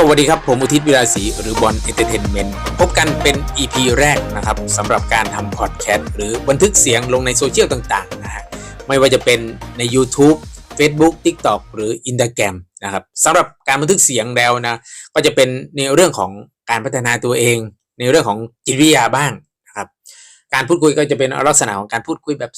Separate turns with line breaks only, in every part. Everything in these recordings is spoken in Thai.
สวัสดีครับ ผมอุทิศวิราศีหรือบอลเอนเตอร์เทนเมนต์พบกันเป็น EP แรกนะครับสำหรับการทำพอดแคสต์หรือบันทึกเสียงลงในโซเชียลต่างๆนะฮะไม่ว่าจะเป็นใน YouTube Facebook TikTok หรือ Instagram นะครับสำหรับการบันทึกเสียงแล้วนะก็จะเป็นในเรื่องของการพัฒนาตัวเอง ในเรื่องของจิตวิทยาบ้างนะครับการพูดคุยก็จะเป็นลักษณะของการพูดคุยแบบ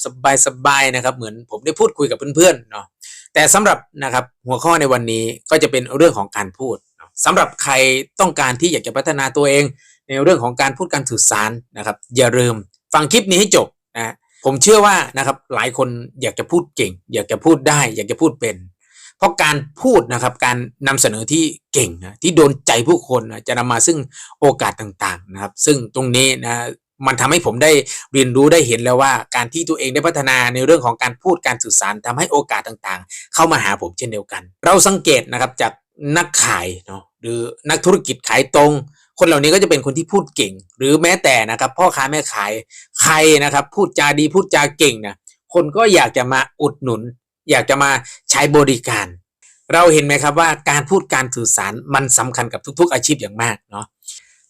สบายๆนะครับเหมือนผมได้พูดคุยกับเพื่อนๆเนาะแต่สำหรับนะครับหัวข้อในวันนี้ก็จะเป็นเรื่องของการพูด เนาะสำหรับใครต้องการที่อยากจะพัฒนาตัวเอง ในเรื่องของการพูดการสื่อสารนะครับ อย่าลืมฟังคลิปนี้ให้จบนะผมเชื่อว่านะครับหลายคนอยากจะพูดเก่ง อยากจะพูดได้ อยากจะพูดเป็น เพราะการพูดนะครับการนำเสนอที่เก่งนะที่โดนใจผู้คนนะจะนำมาซึ่งโอกาสต่างๆนะครับ ซึ่งตรงนี้นะมันทำให้ผมได้เรียนรู้ได้เห็นแล้วว่า การที่ตัวเองได้พัฒนาในเรื่องของการพูดการสื่อสารทำให้โอกาสต่างๆ เข้ามาหาผมเช่นเดียวกัน เราสังเกตนะครับจาก นักขายเนาะหรือนักธุรกิจขายตรง คนเหล่านี้ก็จะเป็นคนที่พูดเก่ง หรือแม้แต่นะครับพ่อค้าแม่ขายใครนะครับ พูดจาดีพูดจาเก่งนะคนก็อยากจะมาอุดหนุน อยากจะมาใช้บริการ เราเห็นไหมครับว่าการพูดการสื่อสารมันสำคัญกับทุก ๆ อาชีพอย่างมากเนาะ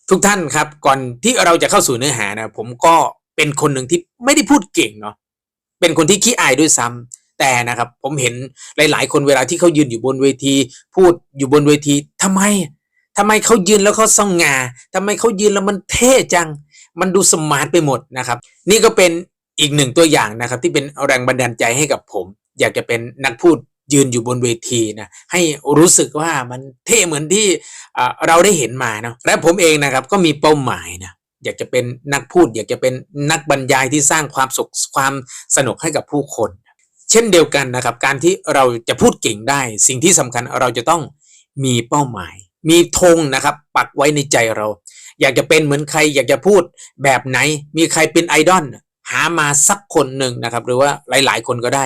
ทุกท่านครับก่อนที่เราจะเข้าสู่เนื้อหานะผมก็เป็นคนหนึ่งที่ไม่ได้พูดเก่งเนาะเป็นคนที่ขี้อายด้วยซ้ำ แต่นะครับ ผมเห็นหลาย ๆ คนเวลาที่เขายืนอยู่บนเวที พูดอยู่บนเวทีทำไมทำไมเขายืนแล้วเขาสง่าทำไมเขายืนแล้วมันเท่จัง มันดูสมาร์ทไปหมดนะครับ นี่ก็เป็นอีกหนึ่งตัวอย่างนะครับ ที่เป็นแรงบันดาลใจให้กับผม อยากจะเป็นนักพูดยืนอยู่บนเวทีนะให้รู้สึกว่ามันเท่เหมือนที่เราได้เห็นมาเนาะและผมเองนะครับก็มีเป้าหมายนะอยากจะเป็นนักพูด อยากจะเป็นนักบรรยายที่สร้างความสุขความสนุกให้กับผู้คน เช่นเดียวกันนะครับ การที่เราจะพูดเก่งได้ สิ่งที่สำคัญเราจะต้องมีเป้าหมาย มีธงนะครับ ปักไว้ในใจเรา อยากจะเป็นเหมือนใคร อยากจะพูดแบบไหน มีใครเป็นไอดอลหามาสักคนหนึ่งนะครับ หรือว่าหลาย ๆ คนก็ได้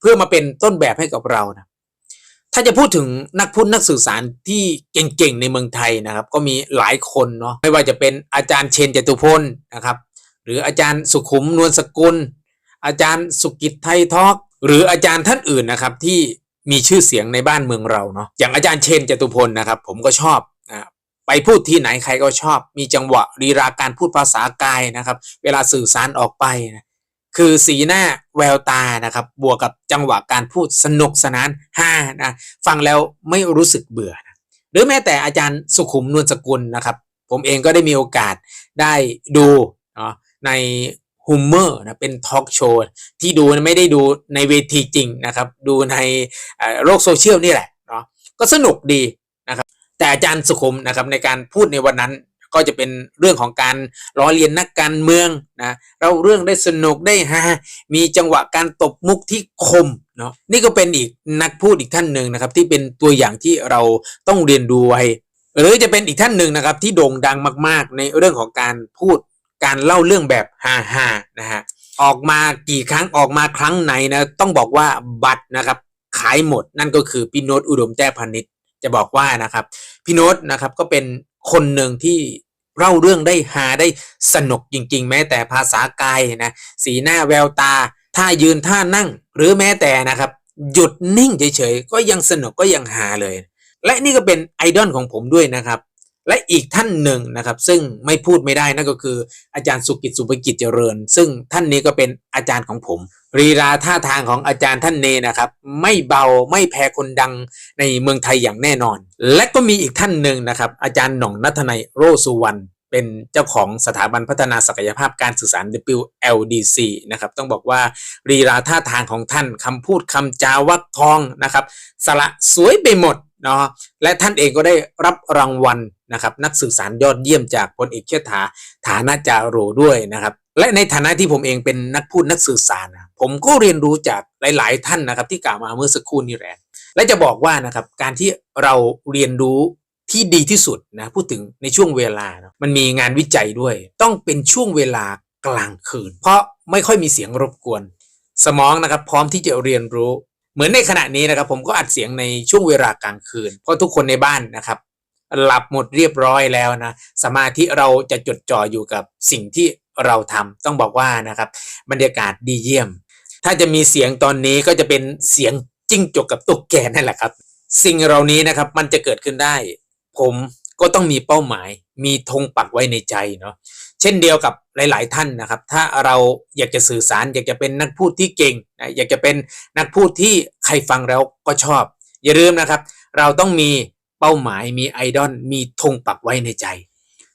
เพื่อมาเป็นต้นแบบให้กับเรานะถ้าจะพูดถึงนักพูดนักสื่อสารที่เก่งๆในเมืองไทยนะครับ ก็มีหลายคนเนาะไม่ว่าจะเป็นอาจารย์เชนจตุพลนะครับ หรืออาจารย์สุขุมนวลสกุล อาจารย์สุกิจไทยทอก หรืออาจารย์ท่านอื่นนะครับที่มีชื่อเสียงในบ้านเมืองเราเนาะอย่างอาจารย์เชนจตุพลนะครับ ผมก็ชอบนะไปพูดที่ไหนใครก็ชอบ มีจังหวะรีราการพูดภาษากายนะครับ เวลาสื่อสารออกไปนะคือสีหน้าแววตานะครับ บวกกับจังหวะการพูดสนุกสนานฮ่านะฟังแล้วไม่รู้สึกเบื่อนะหรือแม้แต่อาจารย์สุขุมนวลสกุลนะครับ ผมเองก็ได้มีโอกาสได้ดูเนาะใน ฮูมเมอร์นะเป็นทอล์กโชว์ที่ดูไม่ได้ดูในเวทีจริงนะครับ ดูในโลกโซเชียลนี่แหละเนาะก็สนุกดีนะครับ แต่อาจารย์สุขุมนะครับในการพูดในวันนั้นก็จะเป็นเรื่องของการล้อเลียนนักการเมืองนะเราเรื่องได้สนุกได้ฮามีจังหวะการตบมุกที่คมเนาะนี่ก็เป็นอีกนักพูดอีกท่านหนึ่งนะครับ ที่เป็นตัวอย่างที่เราต้องเรียนดูไว้ หรือจะเป็นอีกท่านหนึ่งนะครับ ที่โด่งดังมาก ๆ ในเรื่องของการพูด การเล่าเรื่องแบบฮาฮาๆนะฮะออกมากี่ครั้งออกมาครั้งไหนนะต้องบอกว่าบัตรนะครับขายหมดนั่นก็คือพี่โนตอุดมแต้พานิชจะบอกว่านะครับพี่โนตนะครับก็เป็นคนหนึ่งที่เล่าเรื่องได้ฮาได้สนุกจริง ๆ แม้แต่ภาษากายนะสีหน้าแววตาท่ายืนท่านั่ง หรือแม้แต่นะครับ หยุดนิ่งเฉยๆก็ยังสนุกก็ยังฮาเลย และนี่ก็เป็นไอดอลของผมด้วยนะครับ และอีกท่านหนึ่งนะครับ ซึ่งไม่พูดไม่ได้นั่นก็คือ อาจารย์สุกิจสุภกิจเจริญ ซึ่งท่านนี้ก็เป็นอาจารย์ของผม รีราท่าทางของอาจารย์ท่านเนนะครับ ไม่เบาไม่แพ้คนดังในเมืองไทยอย่างแน่นอน และก็มีอีกท่านหนึ่งนะครับ อาจารย์หน่องนัทนัยโรสุวรรณเป็นเจ้าของสถาบันพัฒนาศักยภาพการสื่อสาร WLDC นะครับ ต้องบอกว่ารีราท่าทางของท่านคำพูดคำจาวักทองนะครับ สละสวยไปหมดเนาะและท่านเองก็ได้รับรางวัล นะครับนักสื่อสารยอดเยี่ยมจากพลเอกเชษฐาฐานะจาโรด้วยนะครับ และในฐานะที่ผมเองเป็นนักพูดนักสื่อสารนะผมก็เรียนรู้จากหลาย ๆ ท่านนะครับ ที่กล่าวมาเมื่อสักครู่นี้แหละและจะบอกว่านะครับการที่เราเรียนรู้ที่ดีที่สุดนะพูดถึงในช่วงเวลานะมันมีงานวิจัยด้วย ต้องเป็นช่วงเวลากลางคืน เพราะไม่ค่อยมีเสียงรบกวน สมองนะครับพร้อมที่จะเรียนรู้ เหมือนในขณะนี้นะครับ ผมก็อัดเสียงในช่วงเวลากลางคืน เพราะทุกคนในบ้านนะครับ หลับหมดเรียบร้อยแล้วนะสมาธิเราจะจดจ่ออยู่กับสิ่งที่เราทำต้องบอกว่านะครับ บรรยากาศดีเยี่ยม ถ้าจะมีเสียงตอนนี้ก็จะเป็นเสียงจิ้งจกกับตุ๊กแกนั่นแหละครับ สิ่งเหล่านี้นะครับมันจะเกิดขึ้นได้ ผมก็ต้องมีเป้าหมาย มีธงปักไว้ในใจเนาะเช่นเดียวกับหลาย ๆ ท่านนะครับ ถ้าเราอยากจะสื่อสาร อยากจะเป็นนักพูดที่เก่งนะอยากจะเป็นนักพูดที่ใครฟังแล้วก็ชอบ อย่าลืมนะครับ เราต้องมี เป้าหมายมีไอดอลมีธงปักไว้ในใจ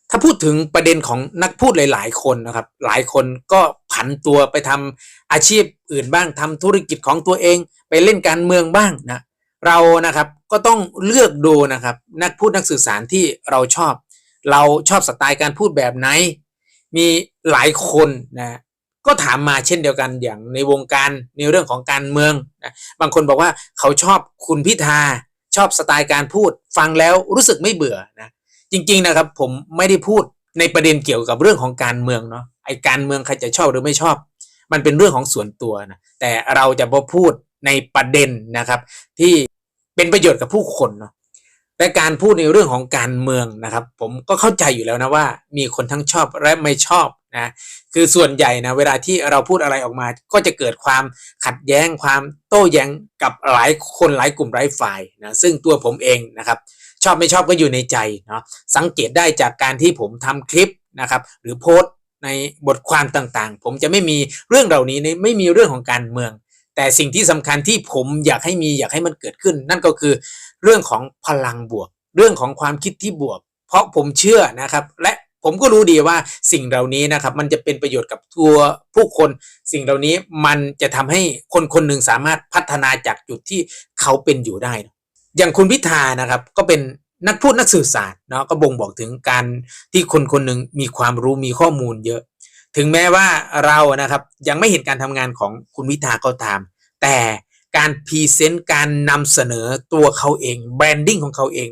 ถ้าพูดถึงประเด็นของนักพูดหลาย ๆ คนนะครับ หลายคนก็ผันตัวไปทำอาชีพอื่นบ้างทำธุรกิจของตัวเอง ไปเล่นการเมืองบ้างนะเรานะครับก็ต้องเลือกดูนะครับ นักพูดนักสื่อสารที่เราชอบ เราชอบสไตล์การพูดแบบไหน มีหลายคนนะก็ถามมาเช่นเดียวกันอย่างในวงการในเรื่องของการเมืองนะบางคนบอกว่าเขาชอบคุณพิธา ชอบสไตล์การพูดฟังแล้วรู้สึกไม่เบื่อนะจริง ๆนะครับ ผมไม่ได้พูดในประเด็นเกี่ยวกับเรื่องของการเมืองเนาะไอการเมืองใครจะชอบหรือไม่ชอบ มันเป็นเรื่องของส่วนตัวนะแต่เราจะมาพูดในประเด็นนะครับ ที่เป็นประโยชน์กับผู้คนเนาะและการพูดในเรื่องของการเมืองนะครับ ผมก็เข้าใจอยู่แล้วนะว่า มีคนทั้งชอบและไม่ชอบ นะคือส่วนใหญ่นะเวลาที่เราพูดอะไรออกมา ก็จะเกิดความขัดแย้งความโต้แย้งกับหลายคนหลายกลุ่มหลายฝ่ายนะซึ่งตัวผมเองนะครับชอบไม่ชอบก็อยู่ในใจเนาะสังเกตได้จากการที่ผมทำคลิปนะครับหรือโพสต์ในบทความต่างๆ ผมจะไม่มีเรื่องเหล่านี้ไม่มีเรื่องของการเมือง แต่สิ่งที่สำคัญที่ผมอยากให้มีอยากให้มันเกิดขึ้น นั่นก็คือเรื่องของพลังบวก เรื่องของความคิดที่บวก เพราะผมเชื่อนะครับและ ผมก็รู้ดีว่าสิ่งเหล่านี้นะครับ มันจะเป็นประโยชน์กับตัวผู้คน สิ่งเหล่านี้มันจะทำให้คนคนหนึ่งสามารถพัฒนาจากจุดที่เขาเป็นอยู่ได้ อย่างคุณพิธานะครับก็เป็นนักพูดนักสื่อสารเนาะก็บ่งบอกถึงการที่คนคนหนึ่งมีความรู้มีข้อมูลเยอะ ถึงแม้ว่าเรานะครับยังไม่เห็นการทำงานของคุณพิธาก็ตาม แต่การพรีเซนต์การนำเสนอตัวเขาเองแบรนดิ้งของเขาเอง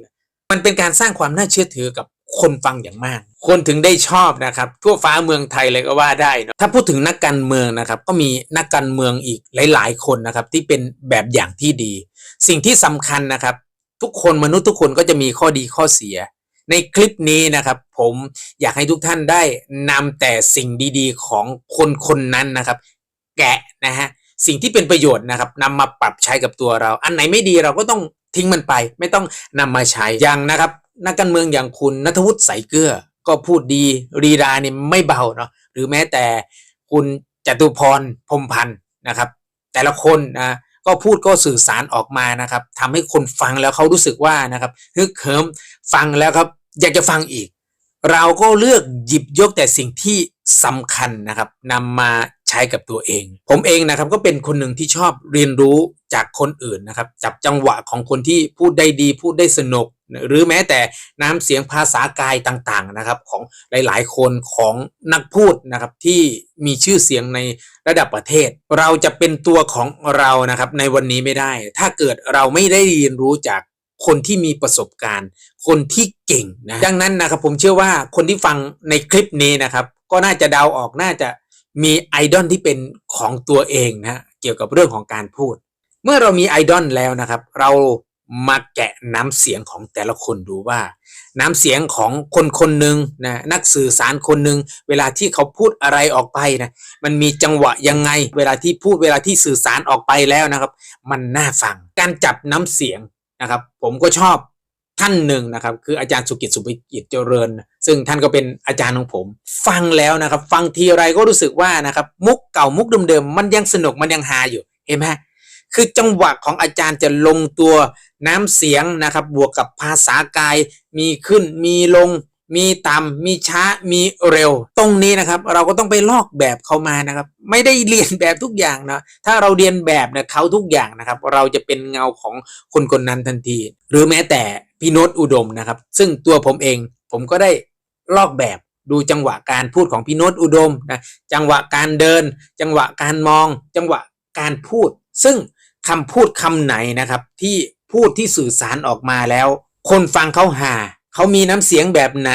มันเป็นการสร้างความน่าเชื่อถือกับ คนฟังอย่างมาก คนถึงได้ชอบนะครับ ทั่วฟ้าเมืองไทยเลยก็ว่าได้นะถ้าพูดถึงนักการเมืองนะครับ ก็มีนักการเมืองอีกหลาย ๆ คนนะครับ ที่เป็นแบบอย่างที่ดี สิ่งที่สำคัญนะครับ ทุกคนมนุษย์ทุกคนก็จะมีข้อดีข้อเสีย ในคลิปนี้นะครับ ผมอยากให้ทุกท่านได้นำแต่สิ่งดีๆ ของคนคนนั้นนะครับ แกะนะฮะสิ่งที่เป็นประโยชน์นะครับนำมาปรับใช้กับตัวเรา อันไหนไม่ดีเราก็ต้องทิ้งมันไป ไม่ต้องนำมาใช้อย่างนะครับ นักการเมืองอย่างคุณนัทวุฒิใสเกลือก็พูดดีรีดาเนี่ยไม่เบาเนาะหรือแม้แต่คุณจตุพรพรมพันธ์นะครับ แต่ละคนนะก็พูดก็สื่อสารออกมานะครับทำให้คนฟังแล้วเขารู้สึกว่านะครับฮึกเหิมฟังแล้วครับอยากจะฟังอีก เราก็เลือกหยิบยกแต่สิ่งที่สำคัญนะครับนำมาใช้กับตัวเอง ผมเองนะครับก็เป็นคนหนึ่งที่ชอบเรียนรู้จากคนอื่นนะครับ จับจังหวะของคนที่พูดได้ดี พูดได้สนุก หรือแม้แต่น้ำเสียงภาษากายต่างๆนะครับของหลายๆ คนของนักพูดนะครับที่มีชื่อเสียงในระดับประเทศ เราจะเป็นตัวของเรานะครับในวันนี้ไม่ได้ ถ้าเกิดเราไม่ได้เรียนรู้จากคนที่มีประสบการณ์ คนที่เก่งนะดังนั้นนะครับผมเชื่อว่าคนที่ฟังในคลิปนี้นะครับ ก็น่าจะเดาออกน่าจะมีไอดอลที่เป็นของตัวเองนะเกี่ยวกับเรื่องของการพูด เมื่อเรามีไอดอลแล้วนะครับ เรา มาแกะน้ำเสียงของแต่ละคนดูว่า น้ำเสียงของคนคนหนึ่งนะนักสื่อสารคนหนึ่งเวลาที่เขาพูดอะไรออกไปนะมันมีจังหวะยังไง เวลาที่พูดเวลาที่สื่อสารออกไปแล้วนะครับ มันน่าฟังการจับน้ำเสียงนะครับ ผมก็ชอบท่านหนึ่งนะครับ คืออาจารย์สุกิจสุภิกิจเจริญ ซึ่งท่านก็เป็นอาจารย์ของผม ฟังแล้วนะครับ ฟังทีไรก็รู้สึกว่านะครับมุกเก่ามุกเดิมๆมันยังสนุกมันยังฮาอยู่เห็นไหมคือจังหวะของอาจารย์จะลงตัว น้ำเสียงนะครับ บวกกับภาษากาย มีขึ้น มีลง มีต่ำมีช้า มีเร็ว ตรงนี้นะครับ เราก็ต้องไปลอกแบบเขามานะครับ ไม่ได้เรียนแบบทุกอย่างนะ ถ้าเราเรียนแบบเนี่ยเขาทุกอย่างนะครับ เราจะเป็นเงาของคนคนนั้นทันที หรือแม้แต่พี่โนตอุดมนะครับ ซึ่งตัวผมเอง ผมก็ได้ลอกแบบดูจังหวะการพูดของพี่โนตอุดมนะ จังหวะการเดิน จังหวะการมอง จังหวะการพูด ซึ่งคำพูดคำไหนนะครับที่ พูดที่สื่อสารออกมาแล้ว คนฟังเขาหาเขามีน้ำเสียงแบบไหน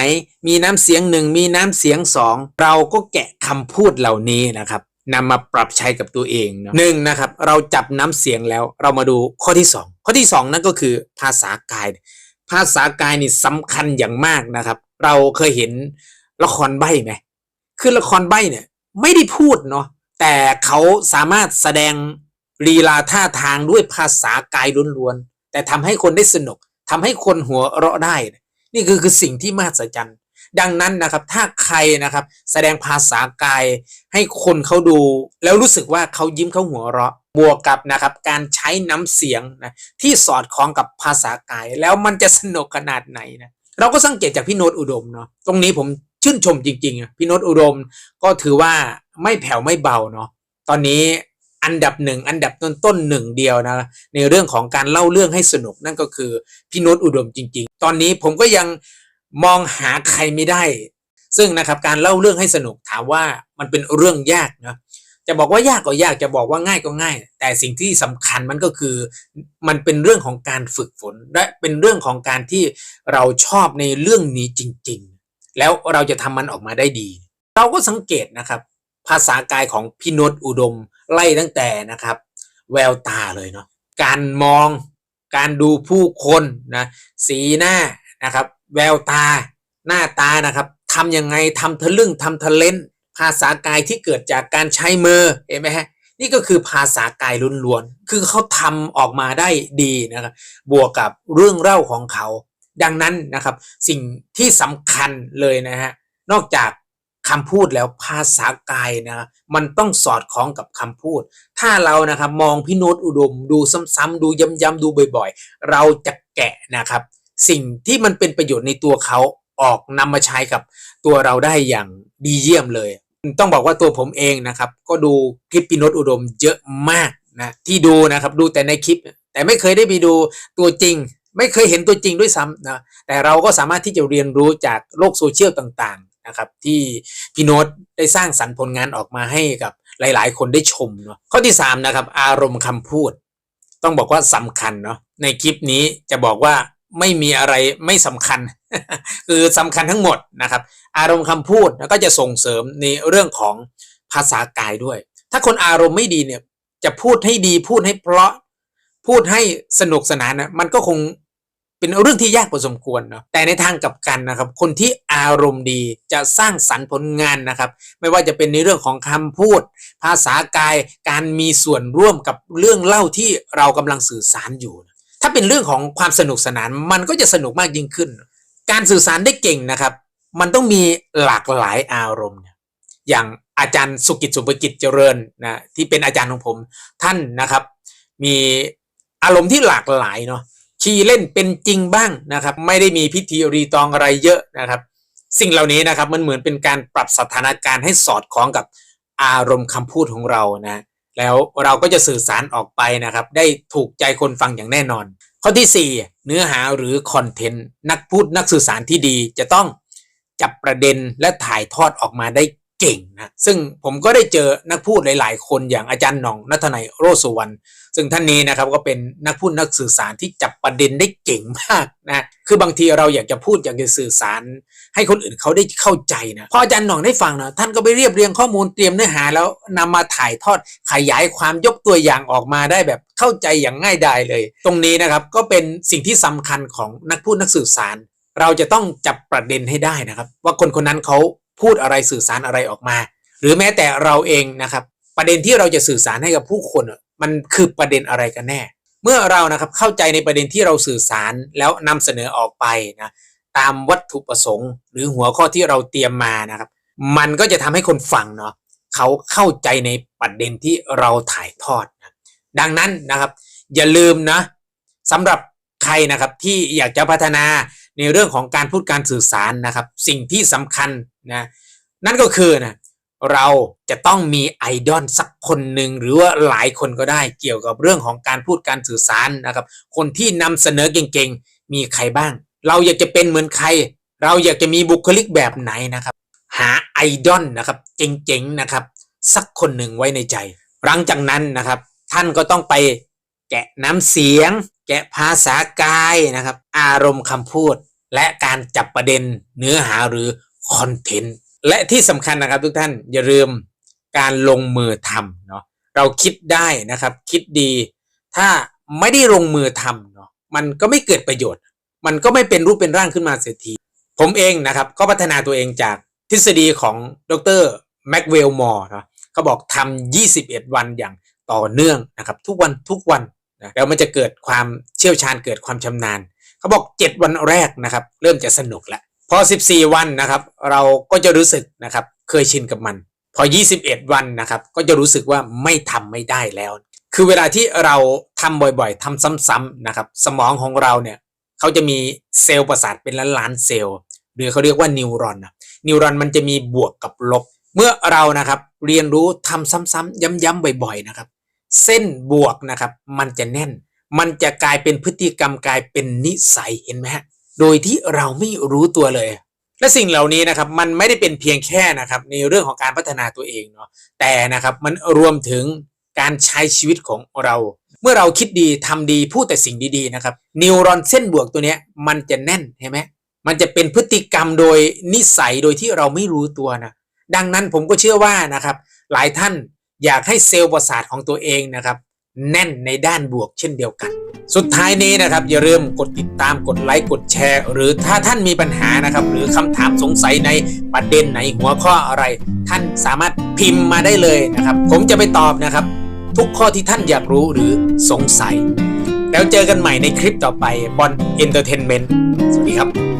มีน้ำเสียงหนึ่งมีน้ำเสียงสองเราก็แกะคำพูดเหล่านี้นะครับนำมาปรับใช้กับตัวเองหนึ่งนะครับ เราจับน้ำเสียงแล้วเรามาดูข้อที่สองข้อที่สองนั่นก็คือภาษากาย ภาษากายนี่สำคัญอย่างมากนะครับ เราเคยเห็นละครใบ้ไหมคือละครใบ้เนี่ยไม่ได้พูดเนาะแต่เขาสามารถแสดงลีลาท่าทางด้วยภาษากายล้วน แต่ทำให้คนได้สนุกทำให้คนหัวเราะได้ นี่คือคือสิ่งที่มหัศจรรย์ ดังนั้นนะครับถ้าใครนะครับแสดงภาษากาย ให้คนเขาดู แล้วรู้สึกว่าเขายิ้มเขาหัวเราะบวกกับนะครับการใช้น้ำเสียงนะที่สอดคล้องกับภาษากาย แล้วมันจะสนุกขนาดไหนนะเราก็สังเกตจากพี่โนตอุดมเนาะตรงนี้ผมชื่นชมจริงๆอะพี่โนตอุดมก็ถือว่าไม่แผ่วไม่เบาเนาะตอนนี้ อันดับหนึ่งอันดับต้นต้นๆหนึ่งเดียวนะในเรื่องของการเล่าเรื่องให้สนุกนั่นก็คือพี่โนตอุดมจริง ๆ ตอนนี้ผมก็ยังมองหาใครไม่ได้ ซึ่งนะครับการเล่าเรื่องให้สนุกถามว่ามันเป็นเรื่องยากนะจะบอกว่ายากก็ยากจะบอกว่าง่ายก็ง่าย แต่สิ่งที่สำคัญมันก็คือมันเป็นเรื่องของการฝึกฝน และเป็นเรื่องของการที่เราชอบในเรื่องนี้จริง ๆ แล้วเราจะทำมันออกมาได้ดี เราก็สังเกตนะครับ ภาษากายของพี่โนตอุดม ไล่ตั้งแต่นะครับ แววตาเลยเนาะการมองการดูผู้คนนะสีหน้านะครับ แววตาหน้าตานะครับทำยังไงทำทะลึ่งทำทะเลนภาษากายที่เกิดจากการใช้มือเห็นไหมฮะนี่ก็คือภาษากายล้วนๆ คือเขาทำออกมาได้ดีนะครับ บวกกับเรื่องเล่าของเขา ดังนั้นนะครับ สิ่งที่สำคัญเลยนะฮะ นอกจาก คำพูดแล้วภาษากายนะมันต้องสอดคล้องกับคำพูด ถ้าเรานะครับมองพี่โนตอุดมดูซ้ำๆดูย้ำๆดูบ่อยๆ เราจะแกะนะครับ สิ่งที่มันเป็นประโยชน์ในตัวเขาออกนำมาใช้กับตัวเราได้อย่างดีเยี่ยมเลย ต้องบอกว่าตัวผมเองนะครับ ก็ดูคลิปพี่โนตอุดมเยอะมากนะที่ดูนะครับดูแต่ในคลิป แต่ไม่เคยได้ไปดูตัวจริง ไม่เคยเห็นตัวจริงด้วยซ้ำนะแต่เราก็สามารถที่จะเรียนรู้จากโลกโซเชียลต่างๆ นะครับที่พี่โน้ตได้สร้างสรรค์ผลงานออกมาให้กับหลาย ๆ คนได้ชมเนาะข้อที่สามนะครับอารมณ์คำพูด ต้องบอกว่าสำคัญเนาะในคลิปนี้จะบอกว่าไม่มีอะไรไม่สำคัญ คือสำคัญทั้งหมดนะครับ อารมณ์คำพูดแล้วก็จะส่งเสริมในเรื่องของภาษากายด้วย ถ้าคนอารมณ์ไม่ดีเนี่ยจะพูดให้ดีพูดให้เพราะพูดให้สนุกสนานนะมันก็คง เป็นเรื่องที่ยากพอสมควรเนาะแต่ในทางกลับกันนะครับ คนที่อารมณ์ดีจะสร้างสรรค์ผลงานนะครับ ไม่ว่าจะเป็นในเรื่องของคำพูด ภาษากายการมีส่วนร่วมกับเรื่องเล่าที่เรากำลังสื่อสารอยู่ ถ้าเป็นเรื่องของความสนุกสนานมันก็จะสนุกมากยิ่งขึ้น การสื่อสารได้เก่งนะครับ มันต้องมีหลากหลายอารมณ์ อย่างอาจารย์สุกิจสุภกิจเจริญนะที่เป็นอาจารย์ของผมท่านนะครับ มีอารมณ์ที่หลากหลายเนาะ ขี่เล่นเป็นจริงบ้างนะครับ ไม่ได้มีพิธีรีตองอะไรเยอะนะครับ สิ่งเหล่านี้นะครับมันเหมือนเป็นการปรับสถานการณ์ให้สอดคล้องกับอารมณ์คำพูดของเรานะ แล้วเราก็จะสื่อสารออกไปนะครับ ได้ถูกใจคนฟังอย่างแน่นอน ข้อที่ 4 เนื้อหาหรือคอนเทนต์นักพูดนักสื่อสารที่ดีจะต้องจับประเด็นและถ่ายทอดออกมาได้เก่งนะซึ่งผมก็ได้เจอนักพูดหลาย ๆ คนอย่างอาจารย์หน่องนัทนัยโรสุวรรณ ซึ่งท่านนี้นะครับก็เป็นนักพูดนักสื่อสารที่จับประเด็นได้เก่งมากนะคือบางทีเราอยากจะพูดอยากจะสื่อสาร ให้คนอื่นเขาได้เข้าใจนะพออาจารย์หน่องได้ฟังนะท่านก็ไปเรียบเรียงข้อมูลเตรียมเนื้อหาแล้วนำมาถ่ายทอดขยายความยกตัวอย่างออกมาได้แบบเข้าใจอย่างง่ายดายเลย ตรงนี้นะครับก็เป็นสิ่งที่สำคัญของนักพูดนักสื่อสาร เราจะต้องจับประเด็นให้ได้นะครับ ว่าคนคนนั้นเขาพูดอะไรสื่อสารอะไรออกมา หรือแม้แต่เราเองนะครับ ประเด็นที่เราจะสื่อสารให้กับผู้คน มันคือประเด็นอะไรกันแน่ เมื่อเรานะครับเข้าใจในประเด็นที่เราสื่อสารแล้วนำเสนอออกไปนะตามวัตถุประสงค์ หรือหัวข้อที่เราเตรียมมานะครับ มันก็จะทำให้คนฟังเนาะเขาเข้าใจในประเด็นที่เราถ่ายทอดนะดังนั้นนะครับ อย่าลืมนะสำหรับใครนะครับที่อยากจะพัฒนาในเรื่องของการพูดการสื่อสารนะครับ สิ่งที่สำคัญนะนั่นก็คือนะ เราจะต้องมีไอดอลสักคนหนึ่งหรือว่าหลายคนก็ได้เกี่ยวกับเรื่องของการพูดการสื่อสารนะครับ คนที่นำเสนอเก่งๆ มีใครบ้าง เราอยากจะเป็นเหมือนใคร เราอยากจะมีบุคลิกแบบไหนนะครับ หาไอดอลนะครับเจ๋งๆนะครับสักคนหนึ่งไว้ในใจ หลังจากนั้นนะครับ ท่านก็ต้องไปแกะน้ำเสียง แกะภาษากายนะครับ อารมณ์คำพูด และการจับประเด็นเนื้อหาหรือคอนเทนต์ และที่สำคัญนะครับทุกท่านอย่าลืมการลงมือทำเนาะเราคิดได้นะครับ คิดดี ถ้าไม่ได้ลงมือทำเนาะมันก็ไม่เกิดประโยชน์ มันก็ไม่เป็นรูปเป็นร่างขึ้นมาเสียที ผมเองนะครับ ก็พัฒนาตัวเองจากทฤษฎีของดรแม็กเวลมอร์นะเขาบอกทำ21 วันอย่างต่อเนื่องนะครับ ทุกวันทุกวันนะแล้วมันจะเกิดความเชี่ยวชาญเกิดความชำนาญ เขาบอก 7 วันแรกนะครับ เริ่มจะสนุกแล้ว พอ 14 วันนะครับ เราก็จะรู้สึกนะครับ เคยชินกับมัน พอ 21 วันนะครับ ก็จะรู้สึกว่าไม่ทำไม่ได้แล้ว คือเวลาที่เราทำบ่อยๆทำซ้ำๆนะครับ สมองของเราเนี่ยเขาจะมีเซลล์ประสาทเป็นล้านๆเซลล์หรือเขาเรียกว่านิวรอนนะนิวรอนมันจะมีบวกกับลบ เมื่อเรานะครับเรียนรู้ทำซ้ำๆย้ำๆบ่อย ๆนะครับ เส้นบวกนะครับ มันจะแน่น มันจะกลายเป็นพฤติกรรมกลายเป็นนิสัยเห็นไหมฮะ โดยที่เราไม่รู้ตัวเลย และสิ่งเหล่านี้นะครับมันไม่ได้เป็นเพียงแค่นะครับในเรื่องของการพัฒนาตัวเองเนาะแต่นะครับมันรวมถึงการใช้ชีวิตของเรา เมื่อเราคิดดีทำดีพูดแต่สิ่งดีๆนะครับนิวรอนเส้นบวกตัวเนี้ยมันจะแน่นเห็นไหมมันจะเป็นพฤติกรรมโดยนิสัยโดยที่เราไม่รู้ตัวนะดังนั้นผมก็เชื่อว่านะครับหลายท่านอยากให้เซลล์ประสาทของตัวเองนะครับ แน่นในด้านบวกเช่นเดียวกัน สุดท้ายนี้นะครับอย่าลืมกดติดตามกดไลค์กดแชร์ หรือถ้าท่านมีปัญหานะครับ หรือคำถามสงสัยในประเด็นไหนหัวข้ออะไร ท่านสามารถพิมพ์มาได้เลยนะครับ ผมจะไปตอบนะครับ ทุกข้อที่ท่านอยากรู้หรือสงสัย แล้วเจอกันใหม่ในคลิปต่อไปบอลเอนเตอร์เทนเมนต์สวัสดีครับ